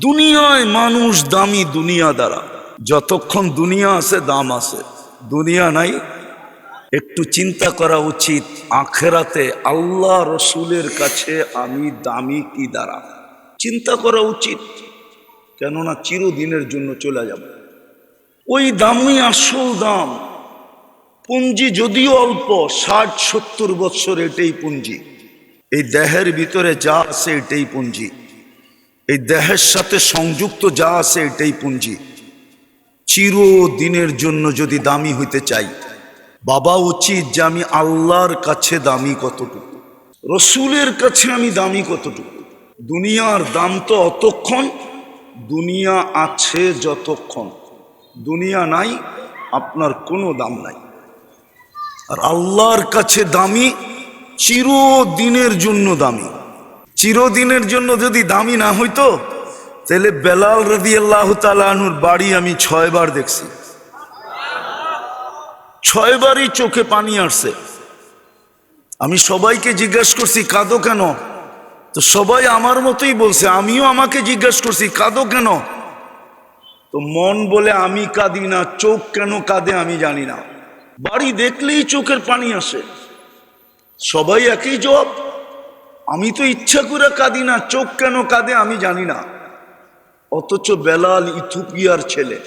দুনিয়ায় মানুষ দামি দুনিয়া দ্বারা। যতক্ষণ দুনিয়া আছে, দাম আছে। দুনিয়া নাই। একটু চিন্তা করা উচিত, আখেরাতে আল্লাহ রসুলের কাছে আমি দামি কি দ্বারা? চিন্তা করা উচিত, কেননা চিরদিনের জন্য চলে যাব। ওই দামই আসল দাম পুঞ্জি যদিও অল্প, ষাট সত্তর বৎসর এটাই পুঞ্জি এই দেহের ভিতরে যা আছে এটাই পুঞ্জি এই দেহের সাথে সংযুক্ত যা আছে এটাই পুঞ্জি। চিরদিনের জন্য যদি দামি হইতে চাই, বাবা উচিত যে আমি আল্লাহর কাছে দামি কতটুকু, রসুলের কাছে আমি দামি কতটুকু। দুনিয়ার দাম তো অতক্ষণ, দুনিয়া আছে যতক্ষণ। দুনিয়া নাই, আপনার কোনো দাম নাই। আর আল্লাহর কাছে দামি, চিরদিনের জন্য দামি। চিরদিনের জন্য যদি দামি না হইতো, তাহলে বেলাল রদি আল্লাহ তালুর বাড়ি আমি ছয়বার দেখছি। ছয়বারই চোখে পানি আসছে। আমি সবাইকে জিজ্ঞেস করছি, কাঁদো কেন? তো সবাই আমার মতোই বলছে, আমিও আমাকে জিজ্ঞেস করছি, কাঁদো কেন? তো মন বলে, আমি কাঁদি না, চোখ কেন কাঁদে আমি জানি না। বাড়ি দেখলেই চোখের পানি আসে। সবাই একই জবাব আমি তো ইচ্ছা করে কাঁদি না, চোখ কেন কাঁদে আমি জানি না। অথচ বেলাল ইথুপিয়ার ছেলে।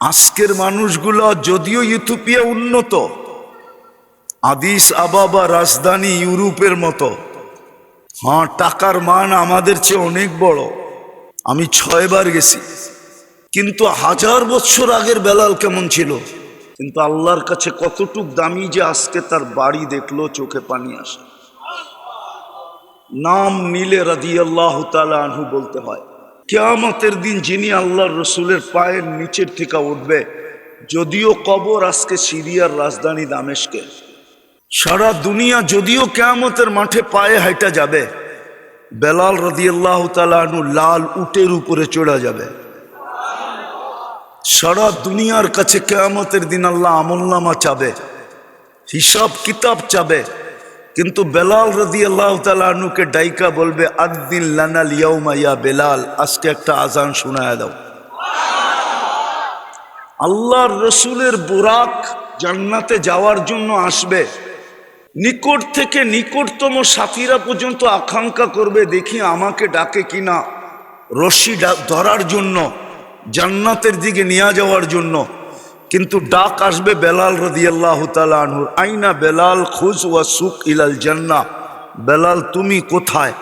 আজকের মানুষগুলো যদিও ইথুপিয়া উন্নত, আদিস আবাবা রাজধানী ইউরোপের মতো। হ্যাঁ টাকার মান আমাদের চেয়ে অনেক বড়। আমি ছয়বার গেছি। কিন্তু হাজার বছর আগের বেলাল কেমন ছিল? কিন্তু আল্লাহর কাছে কতটুক দামি যে আজকে তার বাড়ি দেখল, চোখে পানি আসে। নাম নিলে রাদি আল্লাহ আনহু বলতে হয়। কেয়ামতের দিন যিনি আল্লাহর রসুলের পায়ের নিচের থেকে উঠবে, যদিও কবর আজকে সিরিয়ার রাজধানী দামেশকে। সারা দুনিয়া যদিও কেয়ামতের মাঠে পায়ে হাইটা যাবে, বেলাল রদিয়াল্লাহ তালু লাল উটের উপরে চড়া যাবে। সারা দুনিয়ার কাছে কেয়ামতের দিন আল্লাহ আমলনামা চাবে, হিসাব কিতাব চাবে কিন্তু বেলাল রদি আল্লাহ তালুকে ডাইকা বলবে আদিন লানাল ইয়াউমা ইয়া বেলাল, আজকে একটা আজান শোনায় দাও। আল্লাহর রসুলের বুরাক জান্নাতে যাওয়ার জন্য আসবে। নিকট থেকে নিকটতম সাথীরা পর্যন্ত আকাঙ্ক্ষা করবে, দেখি আমাকে ডাকে কিনা। রশি ধরার জন্য, জান্নাতের দিকে নিয়ে যাওয়ার জন্য। কিন্তু ডাক আসবে বেলাল রদিয়াল্লাহ আনহুর আইনা বেলাল খুজ ওয়া সুক ইলাল জান্না বেলাল, তুমি কোথায়?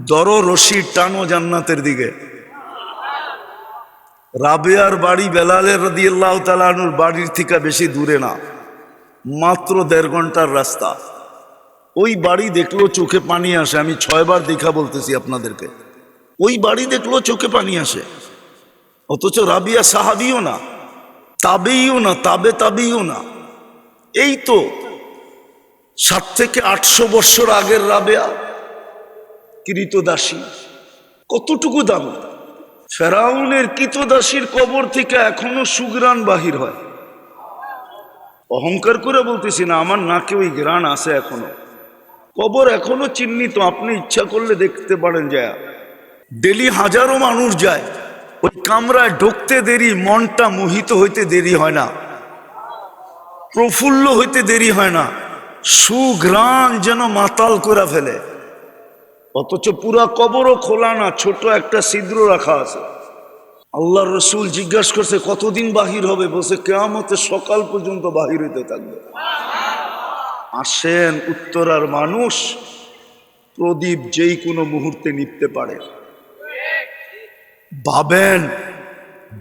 দর রশি টানো জান্নাতের দিকে। রাবেয়ার বাড়ি বেলালের রদি রদিয়াল্লাহ তালানুর বাড়ির থেকে বেশি দূরে না। মাত্র দেড় ঘণ্টার রাস্তা। ওই বাড়ি দেখল চোখে পানি আসে। আমি ছয়বার দেখা বলতেছি আপনাদেরকে। ওই বাড়ি দেখল চোখে পানি আসে। অথচ রাবিয়া সাহাবিও না। তাবেইও না, তাবে তাবেইও না। এই তো সাত থেকে আটশো বৎসর আগের রাবেয়া, কৃতদাসী। কতটুকু দাম? ফেরাউনের কৃতদাসীর কবর থেকে এখনও সুগ্রাণ বাহির হয়। অহংকার করে বলতেছি না, আমার নাকে ওই গ্রাণ আছে এখনও। কবর এখনও চিহ্নিত, আপনি ইচ্ছা করলে দেখতে পারেন যায়। ডেলি হাজারো মানুষ যায়। ওই কামরায় ঢুকতে দেরি, মনটা মোহিত হইতে দেরি হয় না। প্রফুল্ল হইতে দেরি হয় না। সুঘ্রাণ যেন মাতাল করে ফেলে। অথচ পুরা কবরও খোলা না, ছোট একটা ছিদ্র রাখা আছে। আল্লাহ রসুল জিজ্ঞাসা করছে, কতদিন বাহির হবে? বলছে, কেয়ামতে সকাল পর্যন্ত বাহির হইতে থাকবে। আসেন উত্তরার মানুষ, প্রদীপ যেই কোনো মুহূর্তে নিপতে পারে। ভাবেন,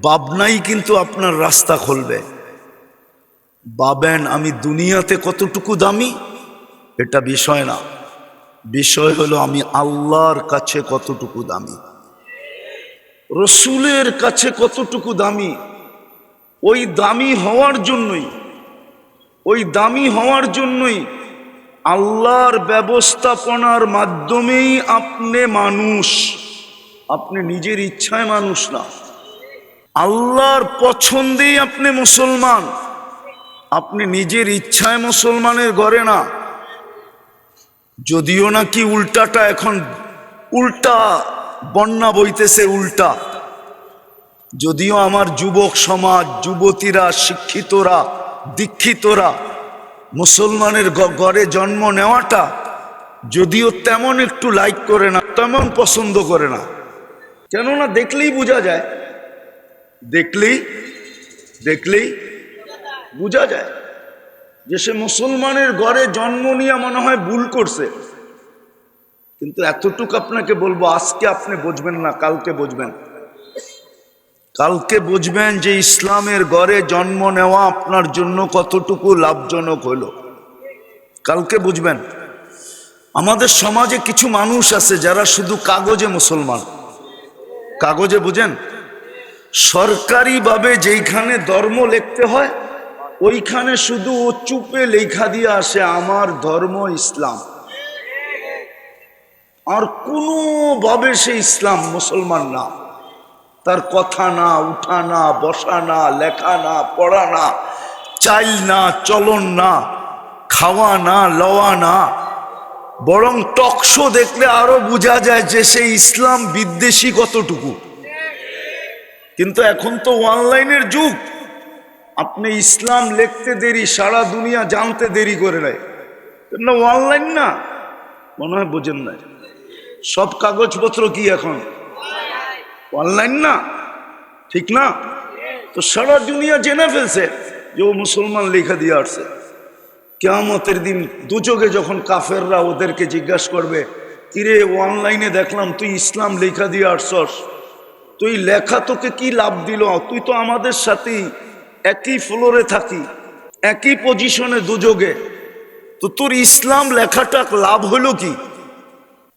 ভাবনাই কিন্তু আপনার রাস্তা খুলবে। ভাবেন, আমি দুনিয়াতে কতটুকু দামি? এটা বিষয় না। বিষয় হলো, আমি আল্লাহর কাছে কতটুকু দামি? রসুলের কাছে কতটুকু দামি? ওই দামি হওয়ার জন্যই, ওই দামি হওয়ার জন্যই আল্লাহর ব্যবস্থাপনার মাধ্যমেই আপনি মানুষ। আপনি নিজের ইচ্ছায় মানুষ না। আল্লাহর পছন্দেই আপনি মুসলমান। আপনি নিজের ইচ্ছায় মুসলমানের ঘরে না। যদিও নাকি উল্টাটা এখন উল্টা, বন্যা বইতেছে উল্টা। যদিও আমার যুবক সমাজ, যুবতীরা, শিক্ষিতরা, দীক্ষিতরা মুসলমানের গ- ঘরে জন্ম নেওয়াটা যদিও তেমন একটু লাইক করে না, তেমন পছন্দ করে না। কেননা দেখলেই বোঝা যায়। দেখলেই দেখলেই বোঝা যায় যে সে মুসলমানের ঘরে জন্ম নিয়ে মনে হয় ভুল করছে। কিন্তু এতটুকু আপনাকে বলব, আজকে আপনি বুঝবেন না, কালকে বুঝবেন। কালকে বুঝবেন যে ইসলামের ঘরে জন্ম নেওয়া আপনার জন্য কতটুকু লাভজনক হলো। কালকে বুঝবেন। আমাদের সমাজে কিছু মানুষ আছে যারা শুধু কাগজে মুসলমান। কাগজে বুঝেন? সরকারিভাবে যেইখানে ধর্ম লিখতে হয়, ওইখানে শুধু ও চুপে লেখা দিয়ে আসে আমার ধর্ম ইসলাম। আর কোনোভাবে সে ইসলাম মুসলমান না। তার কথা না, উঠা না, বসা না, লেখা না, পড়া না, চাইল না, চলন না, খাওয়া না, লওয়া না বরং টকশো দেখলে আরও বোঝা যায় যে সে ইসলাম বিদ্বেষী কতটুকু। কিন্তু এখন তো অনলাইনের যুগ। আপনি ইসলাম লিখতে দেরি, সারা দুনিয়া জানতে দেরি করে নেয়। না অনলাইন না, মনে হয় বোঝেন না। সব কাগজপত্র কি এখন? অনলাইন না, ঠিক না? তো সারা দুনিয়া জেনে ফেলছে যে ও মুসলমান লেখা দিয়ে আসছে। কেয়ামতের দিন দুচোখে যখন কাফেররা ওদেরকে জিজ্ঞাসা করবে, কিরে, অনলাইনে দেখলাম তুই ইসলাম লেখা দিয়ে আসছস। তুই লেখা তোকে কি লাভ দিল? তুই তো আমাদের সাথেই একই ফ্লোরে থাকি, একই পজিশনে দুযোগে তো তোর ইসলাম লেখাটা লাভ হলো কি?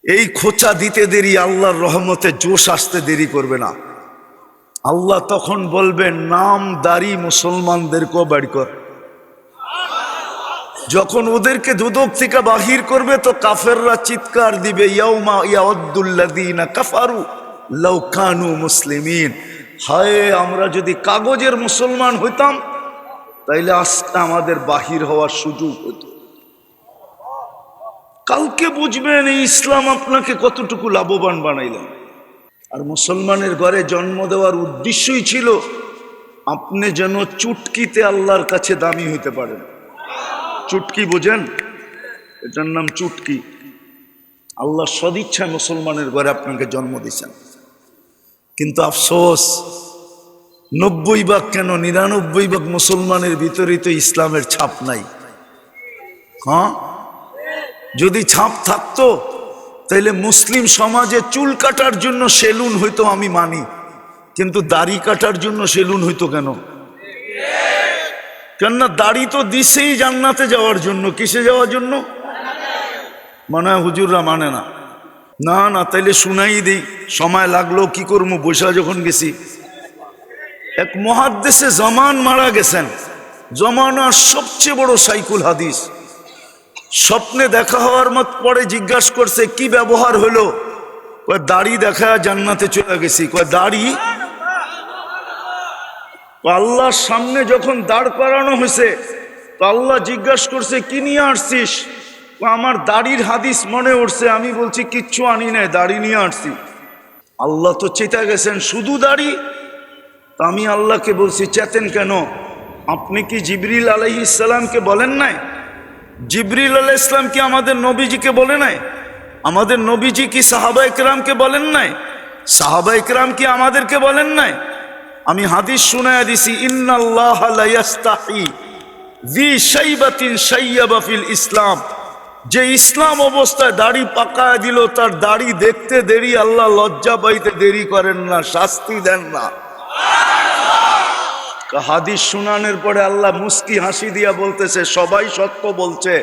এই খোঁচা দিতে দেরি, আল্লাহর রহমতে জোশ আসতে দেরি করবে না। আল্লাহ তখন বলবেন নাম দাড়ি মুসলমানদেরকেও বাড়ি কর। যখন ওদেরকে দুদক থেকে বাহির করবে, তো কাফেররা চিৎকার দিবে কাফারু লাউ কানু মুসলিমিন। হায়, আমরা যদি কাগজের মুসলমান হইতাম, তাইলে আজকে আমাদের বাহির হওয়ার সুযোগ হতো কালকে বুঝবেন, এই ইসলাম আপনাকে কতটুকু লাভবান বানাইলেন আর মুসলমানের ঘরে জন্ম দেওয়ার উদ্দেশ্যই ছিল, আপনি যেন চুটকিতে আল্লাহর কাছে দামি হইতে পারেন। চুটকি বোঝেন? এটার নাম চুটকি। আল্লাহ সদিচ্ছায় মুসলমানের ঘরে আপনাকে জন্ম দিয়েছেন। কিন্তু আফসোস, নব্বই ভাগ কেন নিরানব্বই ভাগ মুসলমানের ভিতরেই তো ইসলামের ছাপ নাই? হ্যাঁ? যদি ছাপ থাকতো, তাইলে মুসলিম সমাজে চুল কাটার জন্য সেলুন হইতো আমি মানি। কিন্তু দাড়ি কাটার জন্য সেলুন হইতো কেন? কেননা দাড়ি তো দিছেই জান্নাতে যাওয়ার জন্য। কিসে যাওয়ার জন্য? মানে হুজুররা মানে না। না না, তাইলে শুনাই দিই। সময় লাগল, কি করব? বৈশা যখন গেছি। এক মহাদ্দেশে জমান মারা গেছেন। জমানার সবচেয়ে বড় সাইকুল হাদিস। স্বপ্নে দেখা হওয়ার মত পরে জিজ্ঞাসা করছে, কি ব্যবহার হলো? দাড়ি দেখা জান্নাতে চলে গেছি। কয়, দাড়ি আল্লাহর সামনে যখন দাঁড় করানো হয়েছে, তো আল্লাহ জিজ্ঞাসা করছে, কি নিয়ে আসছিস? আমার দাড়ির হাদিস মনে উঠছে, আমি বলছি, কিচ্ছু আনি নাই, দাড়ি নিয়ে আসছি। আল্লাহ তো চেতা গেছেন, শুধু দাড়ি? তা আমি আল্লাহকে বলছি, চেতেন কেন? আপনি কি জিবরিল আলহি ইসলামকে বলেন নাই? জিবরিল আলাহ ইসলাম কি আমাদের নবীজিকে বলে নাই? আমাদের নবীজি কি সাহাবা ইকরামকে বলেন নাই? সাহাবা ইকরাম কি আমাদেরকে বলেন নাই? আমি হাদিস শুনায় দিছি, ইন্নাল্লাহ লা ইয়াস্তাহি জি শাইবাতিন শাইয়াবা ফিল ইসলাম। যে ইসলাম অবস্থায় দাড়ি পাকায় দিল, তার দাড়ি দেখতে দেরি, আল্লাহ লজ্জা পাইতে দেরি করেন না, শাস্তি দেন না। হাদিস শুনানোর পরে আল্লাহ মুস্কি হাসি দিয়া বলতেছে, সবাই সত্য বলছে,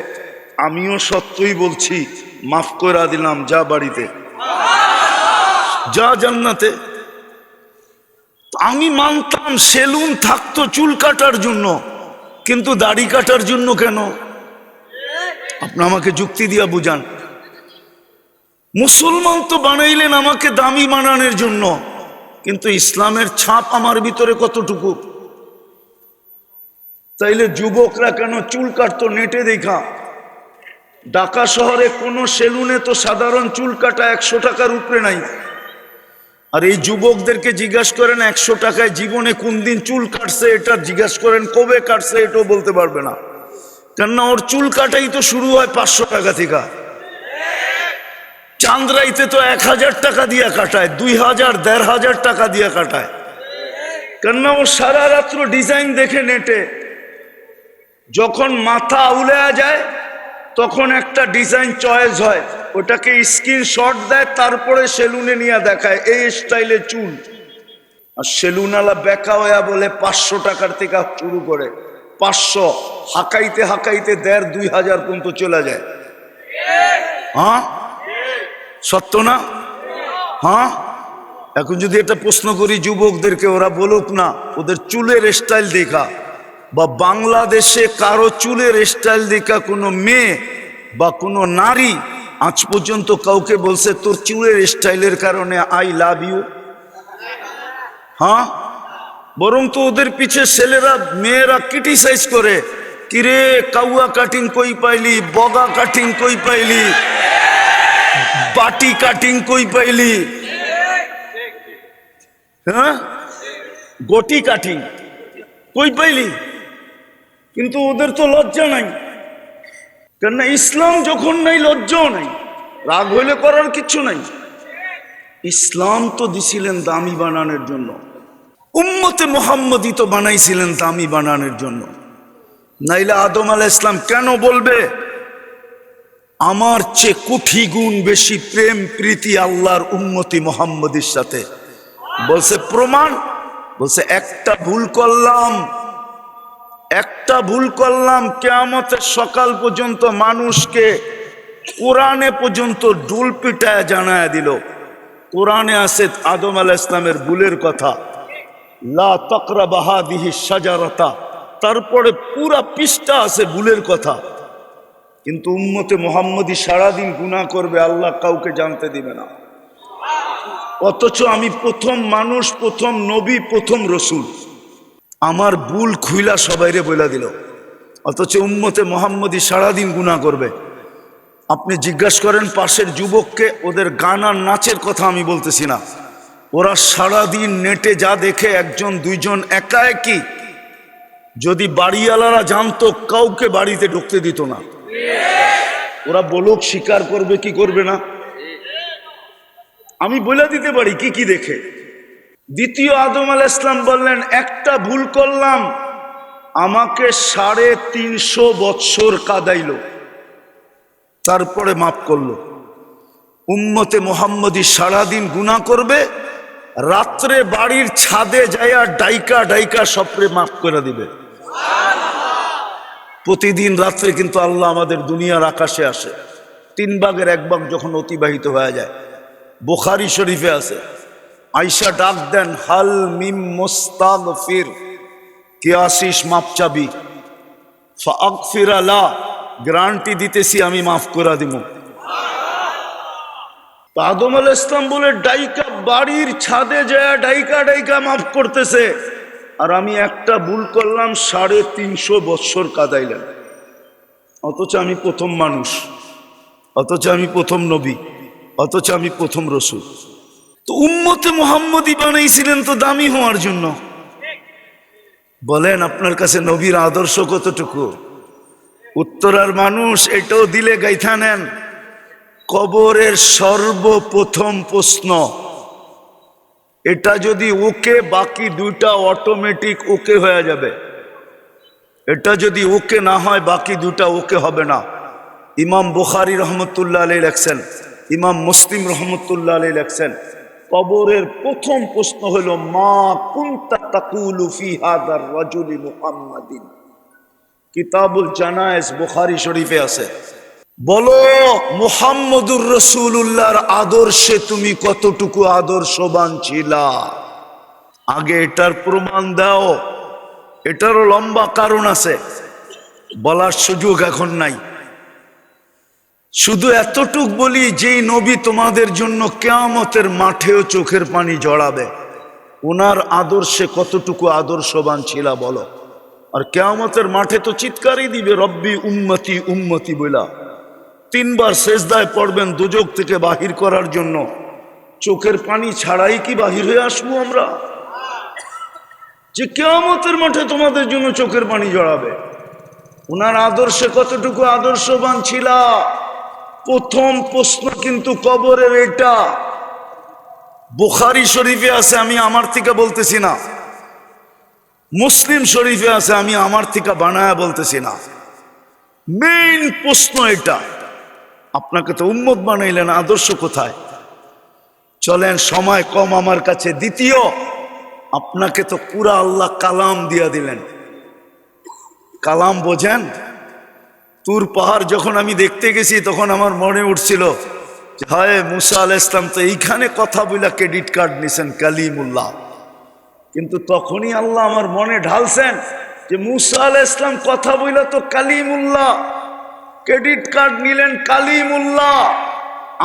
আমিও সত্যই বলছি, মাফ করে দিলাম, যা বাড়িতে। যা জান্নাতে আমি মানতাম সেলুন থাকতো চুল কাটার জন্য, কিন্তু দাড়ি কাটার জন্য কেন? আপনি আমাকে যুক্তি দিয়া বুঝান। মুসলমান তো বানাইলেন আমাকে দামি বানানোর জন্য, কিন্তু ইসলামের ছাপ আমার ভিতরে কতটুকু? তাইলে যুবকরা কেন চুল কাটতো নেটে দেখা? ঢাকা শহরে কোনো সেলুনে তো সাধারণ চুল কাটা একশো টাকার উপরে নাই। আর এই যুবকদেরকে জিজ্ঞাসা করেন, একশো টাকায় জীবনে কোন দিন চুল কাটছে? এটা জিজ্ঞাসা করেন, কবে কাটছে? এটাও বলতে পারবে না। কেননা ওর চুল কাটাই তো শুরু হয় পাঁচশো টাকা থেকে। চান্দ্রাইতে তো এক হাজার টাকা দিয়ে কাটায়, দুই হাজার, দেড় হাজার টাকা দিয়ে কাটায়। কেননা ও সারা রাত্র ডিজাইন দেখে নেটে। যখন মাথা আউলে যায় তখন একটা ডিজাইন চয়েস হয়। ওটাকে স্ক্রিন শট দেয়, তারপরে সেলুনে নিয়ে দেখায়, এই স্টাইলে চুল। আর সেলুনালা বেকা হইয়া বলে, পাঁচশো টাকার থেকে শুরু করে, পাঁচশো। হাঁকাইতে হাঁকাইতে দেড় দুই হাজার পর্যন্ত চলে যায়। হ্যাঁ? সত্য না? হ্যাঁ? এখন যদি এটা প্রশ্ন করি, যুবকদেরকে ওরা বলুক না, ওদের চুলের স্টাইল দেখা। বা বাংলাদেশে কারও চুলের স্টাইল দেখা কোনো মেয়ে বা কোনো নারী, আজ পর্যন্ত কাউকে বলছে, তোর চুলের স্টাইলের কারণে আই লাভ ইউ হ্যাঁ? বরং তো ওদের পিছে ছেলেরা, মেয়েরা ক্রিটিসাইজ করে। কিরে, কাউয়া কাটিং কই পাইলি? বগা কাটিং কই পাইলি? বাটি কাটিং কই পাইলি? হ্যাঁ? গটি কাটিং কই পাইলি? কিন্তু ওদের তো লজ্জা নাই। কেননা ইসলাম যখন নাই, লজ্জাও নাই। রাগ হইলে করার কিছু নাই। ইসলাম তো দিছিলেন দামি বানানোর জন্য। উম্মতে মোহাম্মদই তো বানাইছিলেন দামি বানানোর জন্য। নাইলে আদম আলা ইসলাম কেন বলবে, আমার চেয়ে কোটি গুণ বেশি প্রেম, প্রীতি আল্লাহর উন্মতি মোহাম্মদের সাথে। বলছে, প্রমাণ? বলছে, একটা ভুল করলাম একটা ভুল করলাম, কেয়ামতের সকাল পর্যন্ত মানুষকে কোরআনে পর্যন্ত ডুল পিটায় জানায় দিল। কোরআনে আছে আদম আল ইসলামের ভুলের কথা। লা তকরা বাহাদিহি সাজারতা তারপরে পুরা পৃষ্ঠা আছে ভুলের কথা। কিন্তু উম্মতে মোহাম্মদী সারাদিন গুনাহ করবে, আল্লাহ কাউকে জানতে দিবে না। অথচ আমি প্রথম মানুষ, প্রথম নবী, প্রথম রসুল। আমার ভুল খুইলা সবাইরে বইলা দিল। অথচ উম্মতে মোহাম্মদী সারাদিন গুনাহ করবে। আপনি জিজ্ঞাসা করেন পাশের যুবককে, ওদের গান আর নাচের কথা আমি বলতেছি না। ওরা সারাদিন নেটে যা দেখে একজন, দুইজন একা একই। যদি বাড়িওয়ালারা জানতো, কাউকে বাড়িতে ঢুকতে দিত না। ওরা বলুক স্বীকার করবে কি করবে না? আমি বলে দিতে পারি, কি কি দেখে? দ্বিতীয় আদম আল ইসলাম বললেন, একটা ভুল করলাম, আমাকে সাড়ে তিনশো বৎসর কাদাইল। তারপরে মাফ করল। উম্মতে মোহাম্মদী সারাদিন গুণা করবে, রাত্রে বাড়ির ছাদে যাইয়া ডাইকা ডাইকা সপরে মাফ করে দিবে। প্রতিদিন রাত্রে কিন্তু আল্লাহ আমাদের দুনিয়ার আকাশে আসে। তিন ভাগের এক ভাগ যখন অতিবাহিত হয়ে যায়। বোখারি শরীফে আছে। আইসা ডাক দেন, হাল মিম মোস্তাগ ফির কে আসিস মাপ চাবি? ফির আলা, গ্রান্টি দিতেছি আমি, মাফ করে দিব। আদম আল ইসলাম বলে, ডাইকা বাড়ির ছাদে যায়, ডাইকা ডাইকা মাফ করতেছে। আর আমি একটা ভুল করলাম, সাড়ে তিনশো বৎসর কাদাইলেন অথচ আমি প্রথম মানুষ, অথচ আমি প্রথম নবী, অথচ আমি প্রথম রসুল। তো উম্মতে মোহাম্মদী বানাইছিলেন তো দামি হওয়ার জন্য। বলেন, আপনার কাছে নবীর আদর্শ কতটুকু? উত্তরার মানুষ এটাও দিলে গাইথা নেন, কবরের সর্বপ্রথম প্রশ্ন, এটা যদি ওকে বাকি দুইটা অটোমেটিক ওকে হয়ে যাবে। এটা যদি ওকে না হয়, বাকি দুটা ওকে হবে না। ইমাম বুখারি রহমতুল্লাহ আলী লেখছেন, ইমাম মুসলিম রহমতুল্লাহ আলী লেখছেন কবরের প্রথম প্রশ্ন হলো, মা কুন্তা তাকুলু ফি রাজুলি মুহাম্মাদিন? কিতাবুল জানায়েজ বুখারি শরীফে আছে। বলো, মুহাম্মদুর রসুল্লাহর আদর্শে তুমি কতটুকু আদর্শবান ছিলা? আগে এটার প্রমাণ দাও। এটারও লম্বা কারণ আছে। বলার সুযোগ এখন নাই। শুধু এতটুক বলি, যেই নবী তোমাদের জন্য কেয়ামতের মাঠেও চোখের পানি জড়াবে ওনার আদর্শে কতটুকু আদর্শবান ছিলা বলো। আর কেয়ামতের মাঠে তো চিৎকারই দিবে, রব্বি উম্মতি উম্মতি বইলা। তিনবার শেষদায় পড়বেন দুজক থেকে বাহির করার জন্য। চোখের পানি ছাড়াই কি বাহির হয়ে আসব আমরা? যে কেয়ামতের মাঠে তোমাদের জন্য চোখের পানি জড়াবে। ওনার আদর্শে কতটুকু আদর্শবান ছিল? প্রথম প্রশ্ন কিন্তু কবরের এটা। বুখারি শরীফে আছে, আমি আমার থেকে বলতেছি না। মুসলিম শরীফে আছে, আমি আমার থেকে বানায়া বলতেছি না। মেইন প্রশ্ন এটা। আপনাকে তো উম্মত বানাইলেন, আদর্শ কোথায়? চলেন, সময় কম আমার কাছে। দ্বিতীয়, আপনাকে তো পুরা আল্লাহ কালাম দিয়া দিলেন। কালাম বোঝেন? তুর পাহাড় যখন আমি দেখতে গেছি, তখন আমার মনে উঠছিল হায় মুসা আল ইসলাম তো এইখানে কথা বইলা ক্রেডিট কার্ড নিছেন কালিমুল্লাহ। কিন্তু তখনই আল্লাহ আমার মনে ঢালছেন যে, মুসা আল ইসলাম কথা বইলা তো কালিমুল্লাহ, ক্রেডিট কার্ড নিলেন কালিমুল্লাহ।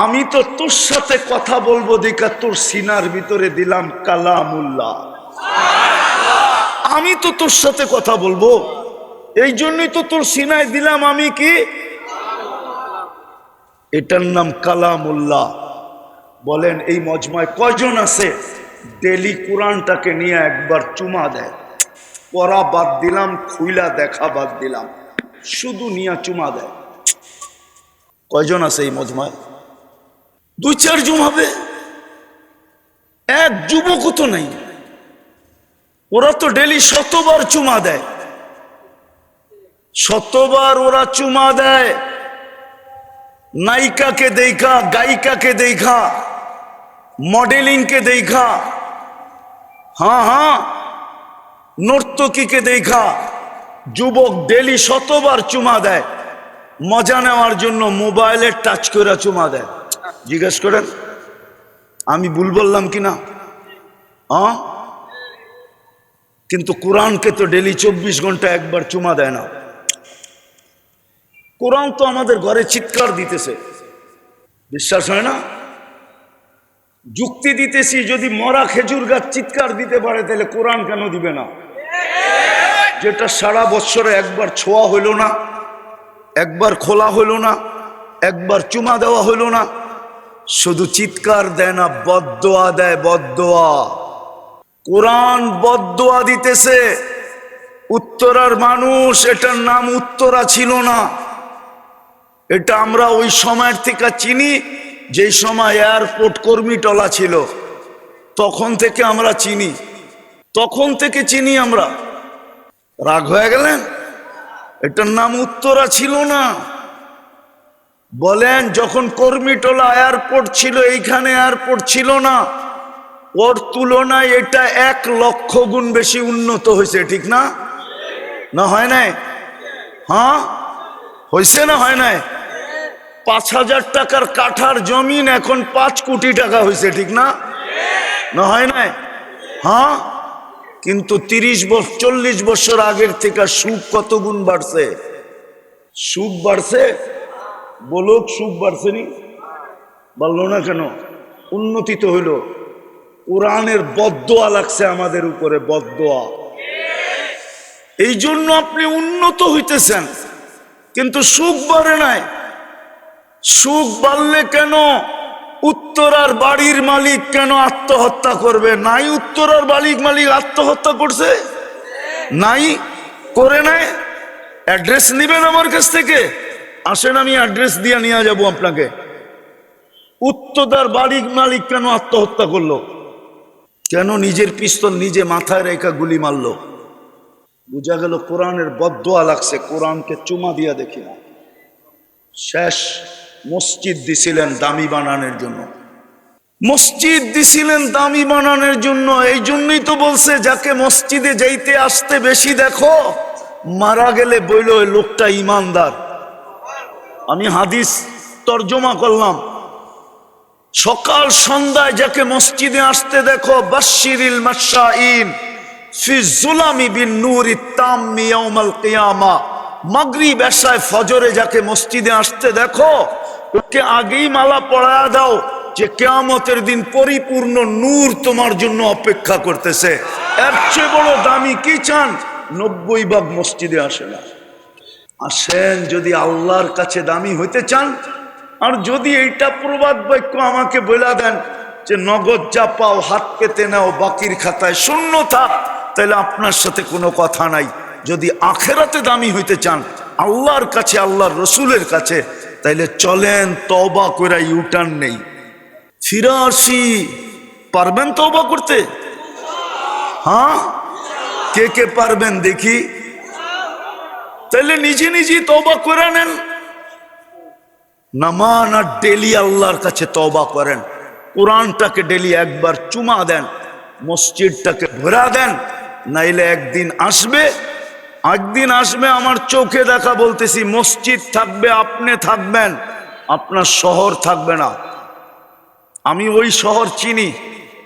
আমি তো তোর সাথে কথা বলব দেখা, তোর সিনার ভিতরে দিলাম কালামুল্লাহ। আমি তো তোর সাথে কথা বলব। এই জন্যই তো তোর সিনায় দিলাম আমি কি? এটার নাম কালাম কালামুল্লাহ। বলেন, এই মজমায় কয়জন আছে? ডেলি কোরআনটাকে নিয়ে একবার চুমা দেয়। পড়া বাদ দিলাম, খুইলা দেখা বাদ দিলাম। শুধু নিয়ে চুমা দেয়। কয়জন আছে এই মজমায়? দুই চারজন হবে। এক যুবকও তো নাই। ওরা তো ডেলি শতবার চুমা দেয়। শতবার ওরা চুমা দেয়। নায়িকাকে দেখা, গায়িকাকে দেখা, মডেলিংকে দেখা। হ্যাঁ হ্যাঁ নর্তকীকে দেখা। যুবক ডেলি শতবার চুমা দেয়। মজা নেওয়ার জন্য মোবাইলে টাচ করে চুমা দেয়। জিজ্ঞেস করেন, আমি ভুল বললাম কি না হ্যাঁ কিন্তু কোরআনকে তো ডেলি চব্বিশ ঘণ্টা একবার চুমা দেয় না। কোরআন তো আমাদের ঘরে চিৎকার দিতেছে। বিশ্বাস হয় না? যুক্তি দিতেছি, যদি মরা খেজুর গাছ চিৎকার দিতে পারে, তাহলে কোরআন কেন দিবে না? যেটা সারা বছরে একবার ছোঁয়া হইল না, একবার খোলা হইল না, একবার চুমা দেওয়া হইল না, শুধু চিৎকার দেয় না বদোয়া দেয় বদোয়া কোরআন বদোয়া দিতেছে, উত্তরার মানুষ, এটার নাম উত্তরা ছিল না। এটা আমরা ওই সময়ের থেকে চিনি, যেই সময় এয়ারপোর্ট কর্মী টলা ছিল। তখন থেকে আমরা চিনি। তখন থেকে চিনি আমরা। রাগ হয়ে গেলেন? এটার নাম উত্তরা ছিল না। বলেন, যখন কর্মীটোলা এয়ারপোর্ট ছিল, এইখানে এয়ারপোর্ট ছিল না। ওর তুলনায় এটা এক লক্ষ গুণ বেশি উন্নত হয়েছে, ঠিক না? না হয় নাই? হ্যাঁ? হয়েছে না হয় নাই? পাঁচ হাজার টাকার কাঠার জমিন এখন পাঁচ কোটি টাকা হয়েছে, ঠিক না? না, হয় নাই? হ্যাঁ? কিন্তু তিরিশ বছর চল্লিশ বছর আগের থেকে সুখ কত গুণ বাড়ছে? সুখ বাড়ছে? বলুক, সুখ বাড়ছে নি বলল না কেন? উন্নতি তো হইল। কোরআনের বদোয়া লাগছে আমাদের উপরে বদোয়া এই জন্য আপনি উন্নত হইতেছেন, কিন্তু সুখ বাড়ে নাই। সুখ বাড়লে কেন? উত্তরার বাড়ির মালিক কেন আত্মহত্যা করবে? নাই উত্তরার বাড়ির মালিক আত্মহত্যা করছে? নাই? করে নাই অ্যাড্রেস নেবেন আমার কাছ থেকে। আসেন, আমি অ্যাড্রেস দিয়ে নিয়ে যাব আপনাকে। উত্তরার বাড়ির মালিক কেন আত্মহত্যা করল? কেন নিজের পিস্তল নিজে মাথায় রেখা গুলি মারলো? বোঝা গেল কোরআনের বদোয়া লাগছে। কোরআনকে চুমা দিয়া দেখি না। শেষ। মসজিদ দিছিলেন দামি বানানোর জন্য। মসজিদ দিছিলেন দামি বানানোর জন্য, এই জন্যই তো বলছে, যাকে মসজিদে যাইতে আসতে বেশি দেখো, মারা গেলে বইল লোকটা ইমানদার। আমি হাদিস তর্জমা করলাম। সকাল সন্ধ্যায় যাকে মসজিদে আসতে দেখো বাশিরিল মাসাইন ফি জুলামি বিন নূরি কিয়ামা, মাগরিব এশায় ফজরে যাকে মসজিদে আসতে দেখো ওকে আগেই মালা পড়া দাও যে কেয়ামতের দিন পরিপূর্ণ নূর তোমার জন্য অপেক্ষা করতেছে। এর চেয়ে বড় দামি কি চান? নব্বই ভাগ মসজিদে আসে না। আসেন যদি আল্লাহর কাছে দামি হইতে চান, আর যদি এইটা প্রবাদ বাক্য আমাকে বলে দেন যে নগদ যা পাও হাত পেতে নাও, বাকির খাতায় শূন্য থাক তাহলে আপনার সাথে কোনো কথা নাই। যদি আখেরাতে দামি হইতে চান, আল্লাহর কাছে, আল্লাহর রসুলের কাছে তাইলে চলেন তবা করে ইউটার্ন নেই। ফিরে আসি পারবেন তবা করতে? হ্যাঁ? কে কে পারবেন দেখি। তাইলে নিজে নিজে তবা করে নেন। নামান আর ডেলি আল্লাহর কাছে তবা করেন। কোরআনটাকে ডেলি একবার চুমা দেন, মসজিদটাকে ভরা দেন, নাইলে একদিন আসবে। একদিন আসবে আমার চোখে দেখা বলতেছি, মসজিদ থাকবে, আপনি থাকবেন। আপনার শহর থাকবে না। আমি ওই শহর চিনি,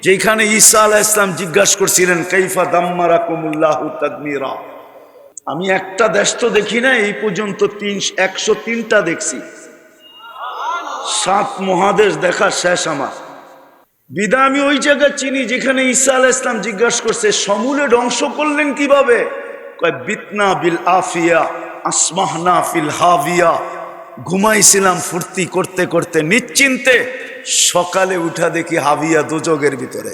যেখানে ঈসা আলাহ ইসলাম জিজ্ঞাসা করছিলেন কৈফা দাম্মারা কুমুল্লাহ আমি একটা দেশ তো দেখি না এই পর্যন্ত তিন, একশো তিনটা দেখছি। সাত মহাদেশ দেখা শেষ আমার। বিদা আমি ওই জায়গা চিনি, যেখানে ঈসা আলাহ ইসলাম জিজ্ঞাসা করছে, সমূলে ধ্বংস করলেন কীভাবে? বিতনা বিল আফিয়া, আসমাহনা ফিল হাভিয়া ঘুমাইছিলাম ফুর্তি করতে করতে নিশ্চিন্তে সকালে উঠা দেখি হাবিয়া দুযোগের ভিতরে।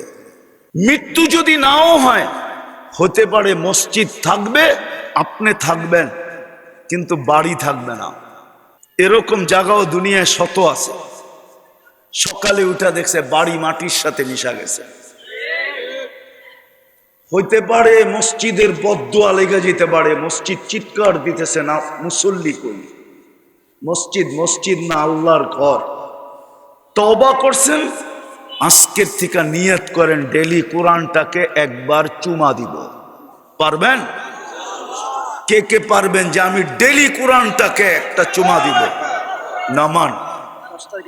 মৃত্যু যদি নাও হয়, হতে পারে মসজিদ থাকবে, আপনি থাকবেন, কিন্তু বাড়ি থাকবে না। এরকম জায়গাও দুনিয়ায় শত আছে। সকালে উঠা দেখছে বাড়ি মাটির সাথে মিশা গেছে। হইতে পারে, মসজিদের বদুয়া লেগে যেতে পারে, মসজিদ চিৎকার দিতেছে না, মুসল্লি কই? মসজিদ মসজিদ না আল্লাহর ঘর। তবা করছেন, আজকের থেকে নিয়ত করেন ডেলি কোরআনটাকে একবার চুমা দিব। পারবেন? কে কে পারবেন যে আমি ডেলি কোরআনটাকে একটা চুমা দিব? নামান।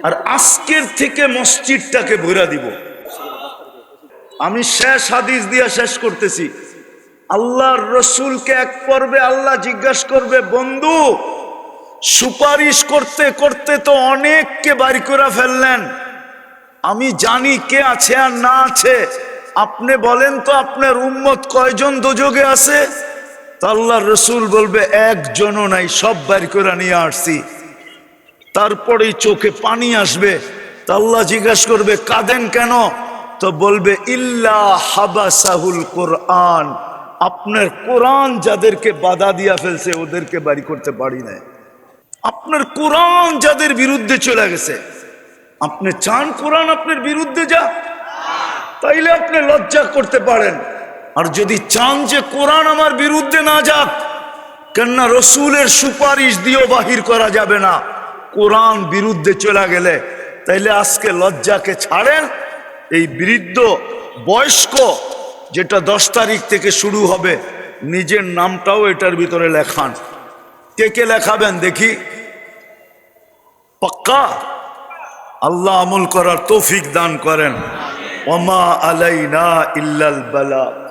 আর আজকের থেকে মসজিদটাকে ভরা দিব। আমি শেষ হাদিস দিয়া শেষ করতেছি। আল্লাহর রসুলকে এক পর্বে আল্লাহ জিজ্ঞাসা করবে, বন্ধু, সুপারিশ করতে করতে তো অনেককে বাড়ি করে ফেললেন। আমি জানি কে আছে আর না আছে। আপনি বলেন তো আপনার উম্মত কয়জন দুযোগে আছে? তা আল্লাহর রসুল বলবে, একজনও নাই, সব বাড়ি করে নিয়ে আসছি। তারপরেই চোখে পানি আসবে। তা আল্লাহ জিজ্ঞাসা করবে, কাঁদেন কেন? তো বলবে, ইল্লা হাবাসাহুল কোরআন। আপনার কোরআন যাদেরকে বাধা দিয়া ফেলছে, ওদেরকে বাড়ি করতে পারি না আপনার কোরআন যাদের বিরুদ্ধে চলে গেছে, আপনি চান কোরআন আপনার বিরুদ্ধে যা তাইলে আপনি লজ্জা করতে পারেন। আর যদি চান যে কোরআন আমার বিরুদ্ধে না যাক, কেননা রসুলের সুপারিশ দিয়েও বাহির করা যাবে না। কোরআন বিরুদ্ধে চলে গেলে, তাইলে আজকে লজ্জাকে ছাড়েন এই বৃদ্ধ বয়স্ক যেটা দশ তারিখ থেকে শুরু হবে, নিজের নামটাও এটার ভিতরে লেখান। কে কে লেখাবেন দেখি? পাক্কা? আল্লাহ আমল করার তৌফিক দান করেন। ওমা আলাইনা ইল্লাল বালা।